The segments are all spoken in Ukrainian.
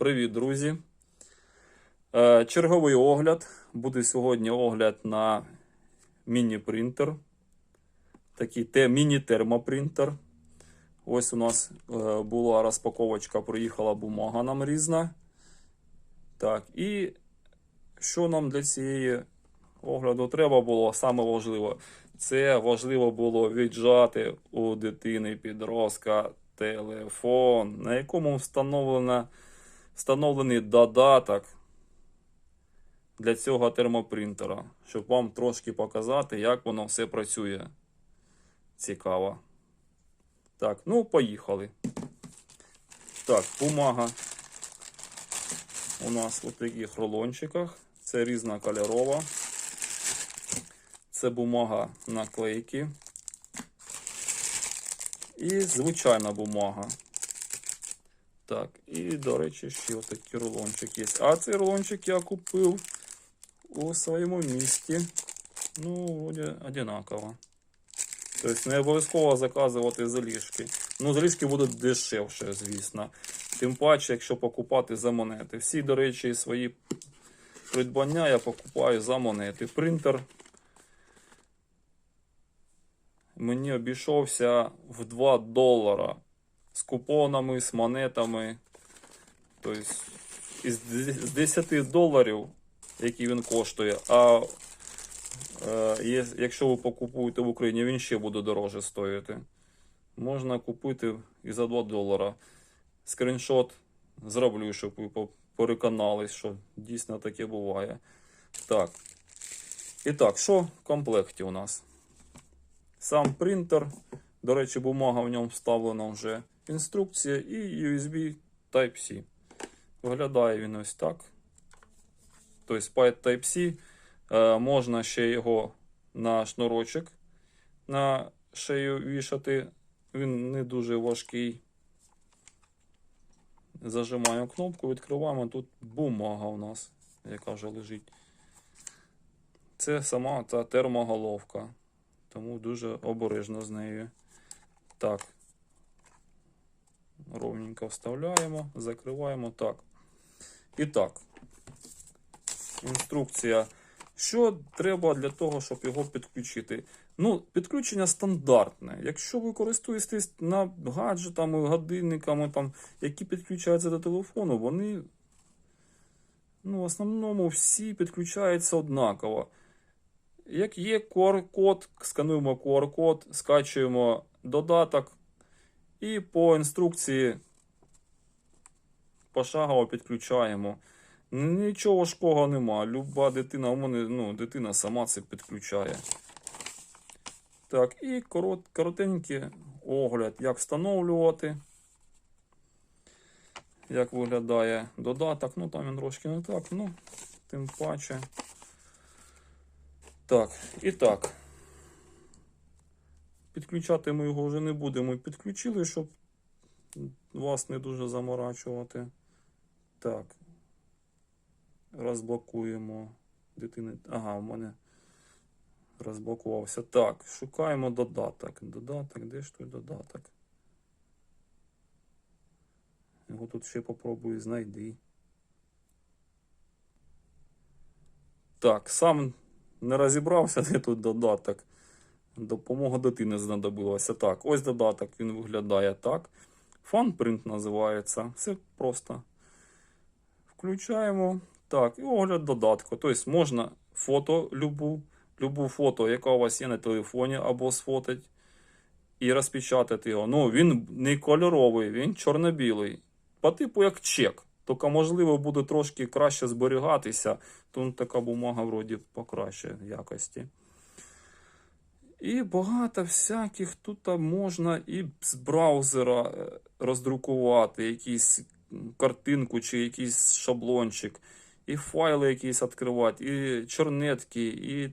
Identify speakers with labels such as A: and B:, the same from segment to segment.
A: Привіт, друзі! Е, Черговий огляд. Буде сьогодні огляд на міні-принтер. Такий те, міні-термопринтер. Ось у нас е, була розпаковочка, приїхала бумага нам різна. Так, і що нам для цієї огляду треба було? Саме важливо. Це важливо було віджати у дитини підростка телефон, на якому встановлена, встановлений додаток для цього термопринтера, щоб вам трошки показати, як воно все працює. Цікаво. Так, ну поїхали. Так, бумага у нас у таких рулончиках. Це різнокольорова. Це бумага наклейки. І звичайна бумага. Так, і, до речі, ще отакий рулончик є. А цей рулончик я купив у своєму місті. Ну, вроде одинаково. Тобто не обов'язково заказувати заліжки. Ну, заліжки будуть дешевше, звісно. Тим паче, якщо покупати за монети. Всі, до речі, свої придбання я покупаю за монети. Принтер мені обійшовся в 2 долара з купонами, з монетами. Тобто з 10 доларів, які він коштує, а е, якщо ви покупуєте в Україні, він ще буде дороже стоїти. Можна купити і за 2 долара. Скріншот зроблю, щоб ви переконались, що дійсно таке буває. Так. І так, що в комплекті у нас? Сам принтер. До речі, бумага в ньому вставлена вже. Інструкція і USB Type-C. Виглядає він ось так. Тобто Python Type-C. Е, можна ще його на шнурочок на шею вішати. Він не дуже важкий. Зажимаємо кнопку, відкриваємо. Тут бумага у нас, яка вже лежить. Це сама та термоголовка. Тому дуже обережно з нею. Так. Ровненько вставляємо, закриваємо так. І так. Інструкція. Що треба для того, щоб його підключити? Ну, підключення стандартне. Якщо ви користуєтесь на гаджетами, годинниками, там, які підключаються до телефону, вони ну, в основному всі підключаються однаково. Як є QR-код, скануємо QR-код, скачуємо додаток і по інструкції пошагово підключаємо. Нічого важкого нема. Люба дитина, у мене ну, дитина сама це підключає. Так, і корот, коротенький огляд, як встановлювати. Як виглядає додаток. Ну там він трошки не так, ну, тим паче. Так, і так. Підключати ми його вже не будемо. Підключили, щоб вас не дуже заморачувати. Так. Розблокуємо дитини. Ага, у мене розблокувався. Так, шукаємо додаток. Додаток, де ж той додаток? Його тут ще попробую знайти. Так, сам не розібрався, де тут додаток. Допомога дитини знадобилася. Так, ось додаток, він виглядає так. Фанпринт називається. Все просто. Включаємо. Так, і огляд додатку. Тобто можна фото, любу, любу фото, яка у вас є на телефоні, або сфотить, і розпечатати його. Ну, він не кольоровий, він чорно-білий. По типу як чек. Тільки, можливо, буде трошки краще зберігатися. Тут така бумага вроді покраще якості. І багато всяких тут можна і з браузера е, роздрукувати якісь картинку чи якийсь шаблончик, і файли якісь відкривати, і чорнетки, і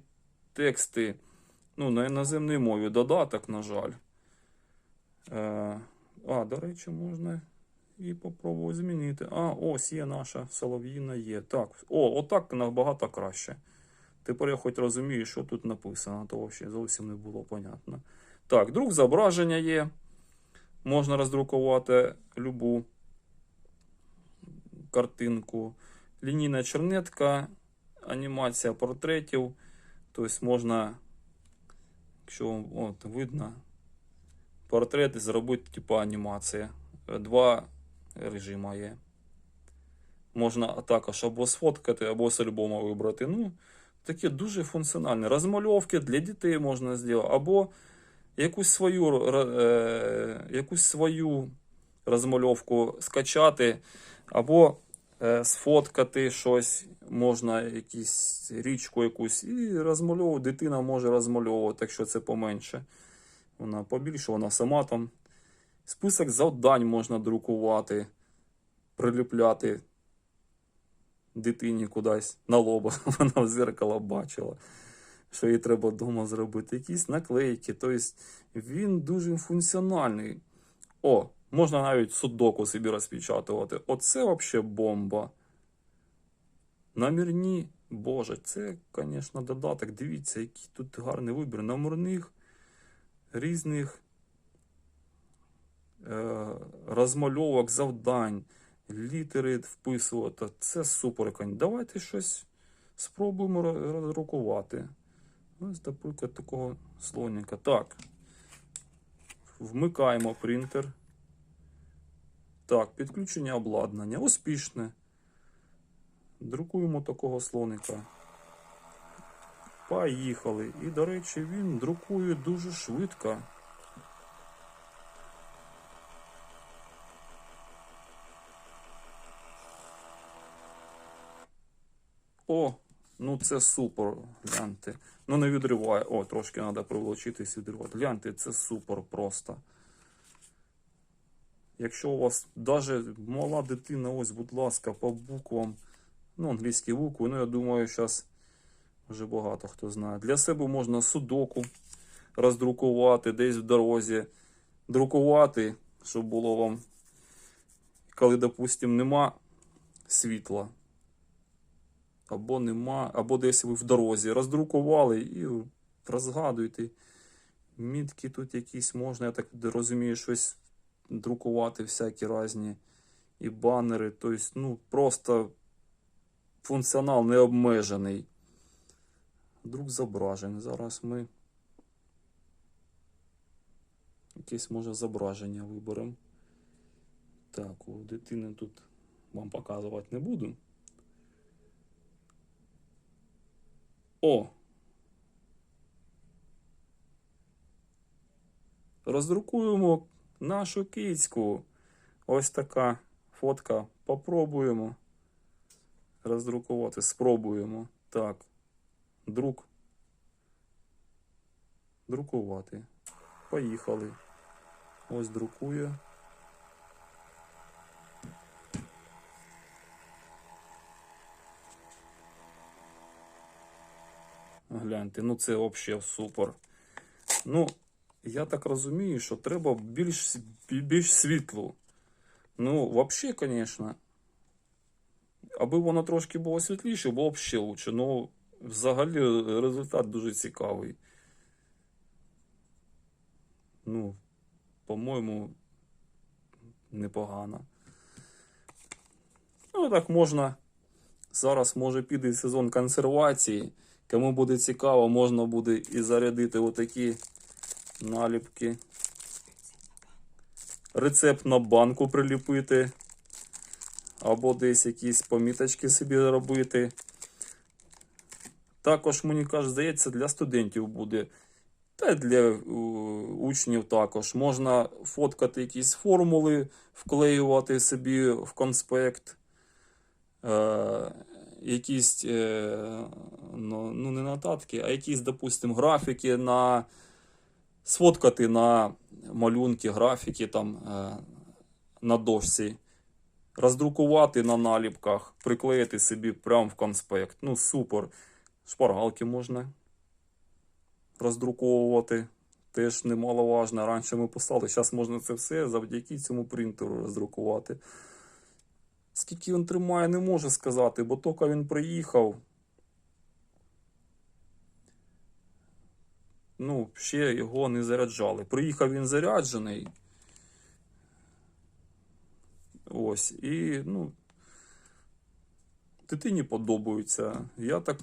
A: тексти. Ну, на іноземній мові додаток, на жаль. Е, а, до речі, можна і попробую змінити. А, ось є наша солов'їна є. Так, о, отак набагато краще. Тепер я хоч розумію, що тут написано, то взагалі зовсім не було понятно. Так, друк зображення є. Можна роздрукувати любу картинку, лінійна чернетка, анімація портретів. Тобто можна, якщо от, видно, портрет зробити типу анімація. Два режима є. Можна також або сфоткати, або з альбома вибрати. Ну, таке дуже функціональне. Розмальовки для дітей можна зробити, або якусь свою, е, якусь свою розмальовку скачати, або е, сфоткати щось, можна якусь річку якусь, і розмальовувати. Дитина може розмальовувати, якщо це поменше. Вона побільше, вона сама там. Список завдань можна друкувати, приліпляти дитині кудись на лоба. Вона в зеркало бачила, що їй треба вдома зробити. Якісь наклейки. Тобто він дуже функціональний. О, можна навіть судоку собі розпечатувати. Оце взагалі бомба. Номерні, боже, це, звісно, додаток. Дивіться, який тут гарний вибір. Номерних різних е, розмальовок, завдань, літери вписувати. Це супер. кон- Давайте щось спробуємо ро- роздрукувати. Ось, наприклад, такого слоника. Так. Вмикаємо принтер. Так, підключення обладнання. Успішне. Друкуємо такого слоника. Поїхали. І, до речі, він друкує дуже швидко. О, ну це супер. Гляньте. Ну не відриває. О, трошки треба приволочитись відривати. Гляньте, це супер просто. Якщо у вас навіть мала дитина, ось, будь ласка, по буквам, ну, англійські букви, ну я думаю, зараз вже багато хто знає. Для себе можна судоку роздрукувати десь в дорозі, друкувати, щоб було вам, коли, допустимо, нема світла. Або нема, або десь ви в дорозі роздрукували і розгадуєте. Мітки тут якісь можна, я так розумію, щось друкувати всякі різні і банери. Тобто, ну, просто функціонал не обмежений. Друк зображень. Зараз ми якесь може зображення виберемо. Так, у дитини тут вам показувати не буду. О! Роздрукуємо нашу кицьку. Ось така фотка. Попробуємо роздрукувати. Спробуємо. Так. Друк. Друкувати. Поїхали. Ось друкує. Гляньте, ну це взагалі супер. Ну, я так розумію, що треба більш, більш світло. Ну, взагалі, звісно, аби воно трошки було світліше, було б ще лучше. Ну, взагалі результат дуже цікавий. Ну, по-моєму, непогано. Ну, так можна. Зараз може піде сезон консервації. Кому буде цікаво, можна буде і зарядити отакі наліпки. Рецепт на банку приліпити. Або десь якісь поміточки собі робити. Також, мені каже, здається, для студентів буде. Та й для е, учнів також. Можна фоткати якісь формули, вклеювати собі в конспект. Якісь, е, ну, ну не нотатки, а якісь, допустимо, графіки на сфоткати на малюнки, графіки там е, на дошці, роздрукувати на наліпках, приклеїти собі прямо в конспект. Ну, супер. Шпаргалки можна роздруковувати. Теж немаловажно. Раніше ми писали, зараз можна це все завдяки цьому принтеру роздрукувати. Скільки він тримає, не можу сказати, бо тільки він приїхав. Ну, ще його не заряджали. Приїхав він заряджений. Ось. І, ну, дитині подобаються. Я так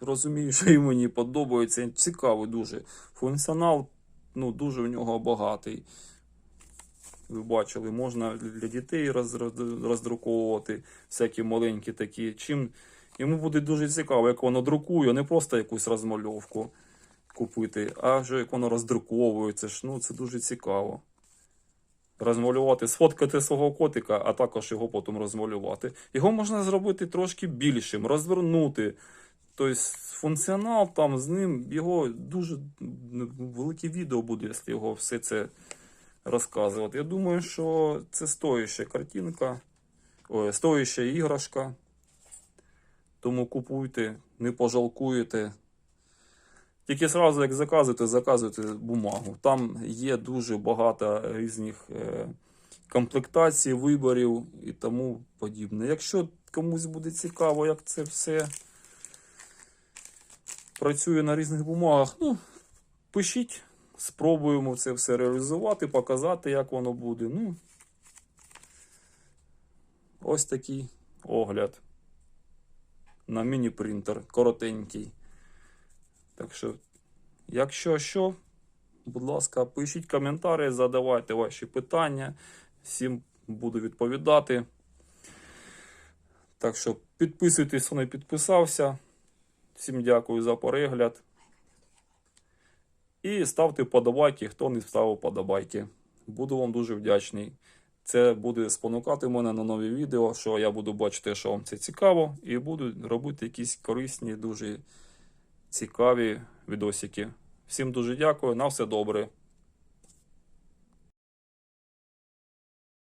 A: розумію, що і мені подобається. Цікавий дуже. Функціонал ну, дуже в нього багатий. Ви бачили, можна для дітей роз, роз- роздруковувати всякі маленькі такі. Чим йому буде дуже цікаво, як воно друкує, не просто якусь розмальовку купити, а вже як воно роздруковує. Це ну, це дуже цікаво. Розмалювати, сфоткати свого котика, а також його потім розмалювати. Його можна зробити трошки більшим, розвернути. Тобто функціонал там з ним, його дуже ну, велике відео буде, якщо його все це розказувати. Я думаю, що це стоїща картинка, ой, іграшка. Тому купуйте, не пожалкуєте. Тільки зразу, як заказуєте, заказуйте бумагу. Там є дуже багато різних е, комплектацій, виборів і тому подібне. Якщо комусь буде цікаво, як це все працює на різних бумагах, ну, пишіть, спробуємо це все реалізувати, показати, як воно буде. Ну, ось такий огляд на міні-принтер, коротенький. Так що, якщо що, будь ласка, пишіть коментарі, задавайте ваші питання. Всім буду відповідати. Так що підписуйтесь, хто не підписався. Всім дякую за перегляд. І ставте подобайки, хто не ставив подобайки. Буду вам дуже вдячний. Це буде спонукати мене на нові відео, що я буду бачити, що вам це цікаво, і буду робити якісь корисні, дуже цікаві відосики. Всім дуже дякую, на все добре.